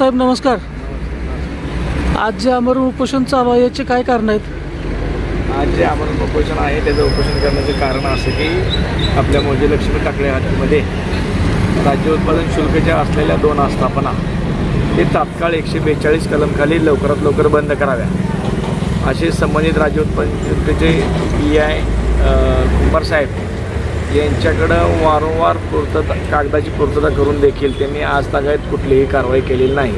साहेब नमस्कार. आज जे आमरण उपोषण चालू आहे याचे काय कारण आहेत? आज जे आमरण उपोषण आहे त्याचं उपोषण करण्याचं कारण असं की आपल्या मोजे लक्ष्मी टाकळे हातीमध्ये राज्य उत्पादन शुल्कच्या असलेल्या दोन आस्थापना ते तात्काळ एकशे बेचाळीस कलमखाली लवकरात लवकर बंद कराव्या. असे संबंधित राज्य उत्पादन शुल्कचे पी आय कुंभार साहेब यांच्याकडं वारंवार पूर्तता कागदाची पूर्तता करून देखील त्यांनी आज तागायत कुठलीही कारवाई केलेली नाही.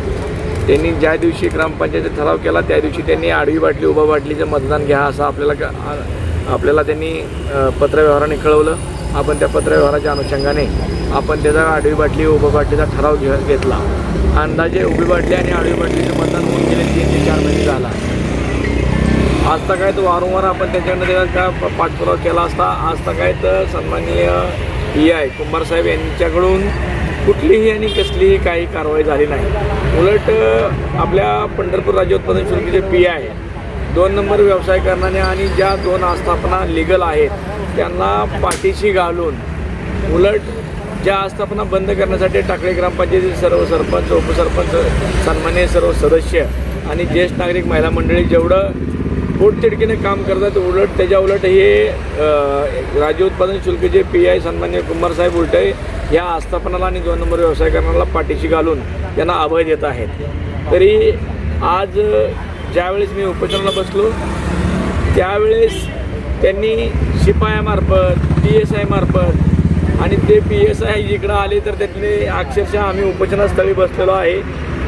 त्यांनी ज्या दिवशी ग्रामपंचायत ठराव केला त्या दिवशी त्यांनी आडवी बाटली उभा बाटलीचं मतदान घ्या असं आपल्याला क- आपल्याला त्यांनी पत्रव्यवहाराने कळवलं. आपण त्या पत्रव्यवहाराच्या अनुषंगाने आपण त्याचा आडवी बाटली उभा बाटलीचा ठराव घे घेतला. अंदाजे उभी बाटली आणि आडवी बाटलीचं मतदान होऊन गेले तीन ते चार महिने झाला. आज तर वारंवार आपण त्याच्याकडनं त्याचा पाठपुरावा केला असता आज तर तर सन्माननीय पी आय कुंभारसाहेब यांच्याकडून कुठलीही आणि कसलीही काही कारवाई झाली नाही. उलट आपल्या पंढरपूर राज्य उत्पादन शुल्कीचे पी आय दोन नंबर व्यवसाय करणारे आणि ज्या दोन आस्थापना लिगल आहेत त्यांना पाठीशी घालून उलट ज्या आस्थापना बंद करण्यासाठी टाकळे ग्रामपंचायतीचे सर्व सरपंच उपसरपंच सन्मान्य सर्व सदस्य आणि ज्येष्ठ नागरिक महिला मंडळी जेवढं पोटतिडकीने काम करतात उलट त्याच्या उलट हे राज्य उत्पादन शुल्क जे पी आय सन्मान्य कुमार साहेब उलटे या आस्थापनाला आणि दोन नंबर व्यवसाय करणाऱ्याला पाठीशी घालून त्यांना अभय देत आहेत. तरी आज ज्यावेळेस मी उपोषणाला बसलो त्यावेळेस त्यांनी शिपायामार्फत पी एस आयमार्फत आणि ते पी एस आय जिकडं आले तर त्यातले अक्षरशः आम्ही उपोषणास्थळी बसलेलो आहे.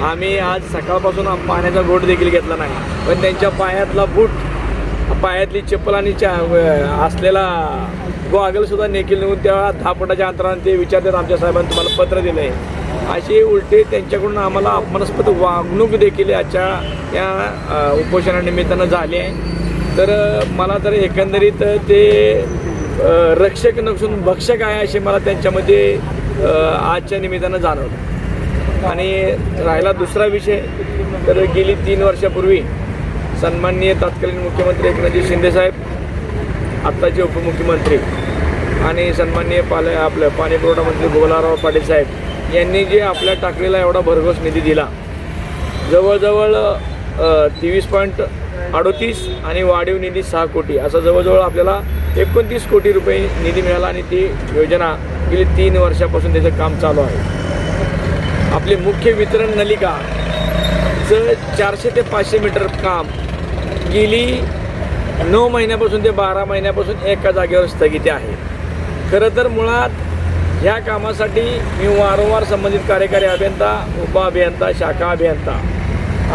आम्ही आज सकाळपासून पाण्याचा घोट देखील घेतला नाही. पण त्यांच्या पायातला बूट पायातली चप्पल आणि चा असलेला गॉगल सुद्धा नेकील निघून त्या दहा फुटाच्या अंतराने ते विचारतात आमच्या साहेबांनी तुम्हाला पत्र दिलं आहे अशी उलटे त्यांच्याकडून आम्हाला अपमानास्पद वागणूक देखील याच्या या उपोषणानिमित्तानं झाली आहे. तर मला तर एकंदरीत ते रक्षक नसून भक्षक आहे असे मला त्यांच्यामध्ये आजच्या निमित्तानं जाणवलं. आणि राहिला दुसरा विषय तर गेली तीन वर्षापूर्वी सन्माननीय तत्कालीन मुख्यमंत्री एकनाथजी शिंदेसाहेब आत्ताचे उपमुख्यमंत्री आणि सन्माननीय पाले आपलं पाणीपुरवठा मंत्री गोलाराव पाटील साहेब यांनी जे आपल्या टाकलेला एवढा भरघोस निधी दिला. जवळजवळ तेवीस पॉईंट अडोतीस आणि वाढीव निधी सहा कोटी असं जवळजवळ आपल्याला एकोणतीस कोटी रुपये निधी मिळाला आणि ती योजना गेली तीन वर्षापासून त्याचं काम चालू आहे. आपली मुख्य वितरण नलिका चारशे ते पाचशे मीटर काम गेली नऊ महिन्यापासून ते बारा महिन्यापासून एका जागेवर स्थगिती आहे. खरं तर मुळात ह्या कामासाठी मी वारंवार संबंधित कार्यकारी अभियंता उप अभियंता शाखा अभियंता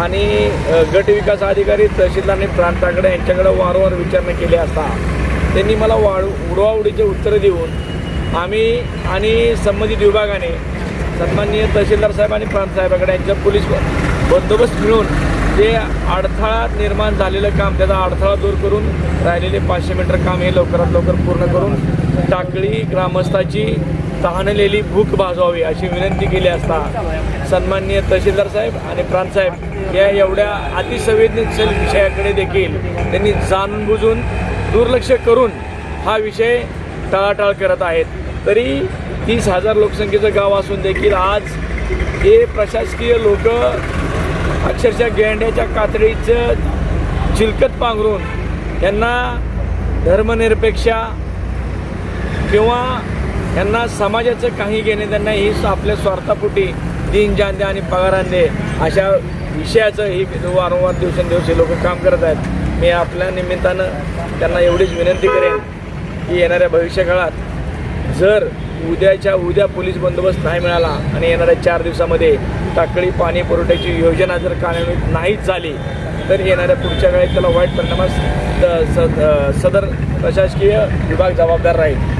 आणि गटविकास गट विकास अधिकारी तहसीलदार आणि प्रांताकडे यांच्याकडे वारंवार विचारणा केली असता त्यांनी मला वाढ उडवाउडीचे उत्तर देऊन आम्ही आणि संबंधित विभागाने सन्माननीय तहसीलदार साहेब आणि प्रांत साहेबाकडे यांच्या पोलीस बंदोबस्त मिळून जे अडथळा निर्माण झालेलं काम त्याचा अडथळा दूर करून राहिलेले पाचशे मीटर काम हे लवकरात लवकर पूर्ण करून टाकळी ग्रामस्थाची तहानलेली भूक भाजवावी अशी विनंती केली असता सन्माननीय तहसीलदार साहेब आणि प्रांत साहेब या एवढ्या अतिसंवेदनशील विषयाकडे देखील त्यांनी जाणून बुजून दुर्लक्ष करून हा विषय टाळाटाळ करत आहेत. तरी तीस हजार लोकसंख्येचं गाव असून देखील आज हे प्रशासकीय लोक अक्षरशः गेंड्याच्या कातडीचं चिलकत पांघरून यांना धर्मनिरपेक्षा किंवा यांना समाजाचं काही घेणे त्यांना ही आपल्या स्वार्थापोटी दिन जान आणि पगारांदे अशा विषयाचं ही वारंवार दिवसेंदिवस हे लोक काम करत आहेत. मी आपल्या निमित्तानं त्यांना एवढीच विनंती करेन की येणाऱ्या भविष्यकाळात जर उद्याच्या उद्या पोलीस बंदोबस्त नाही मिळाला आणि येणाऱ्या चार दिवसामध्ये टाकळी पाणी पुरवठ्याची योजना जर कार्यान्वित नाहीच झाली तर येणाऱ्या पुढच्या वेळेत त्याला वाईट परिणामास सदर प्रशासकीय विभाग जबाबदार राहील.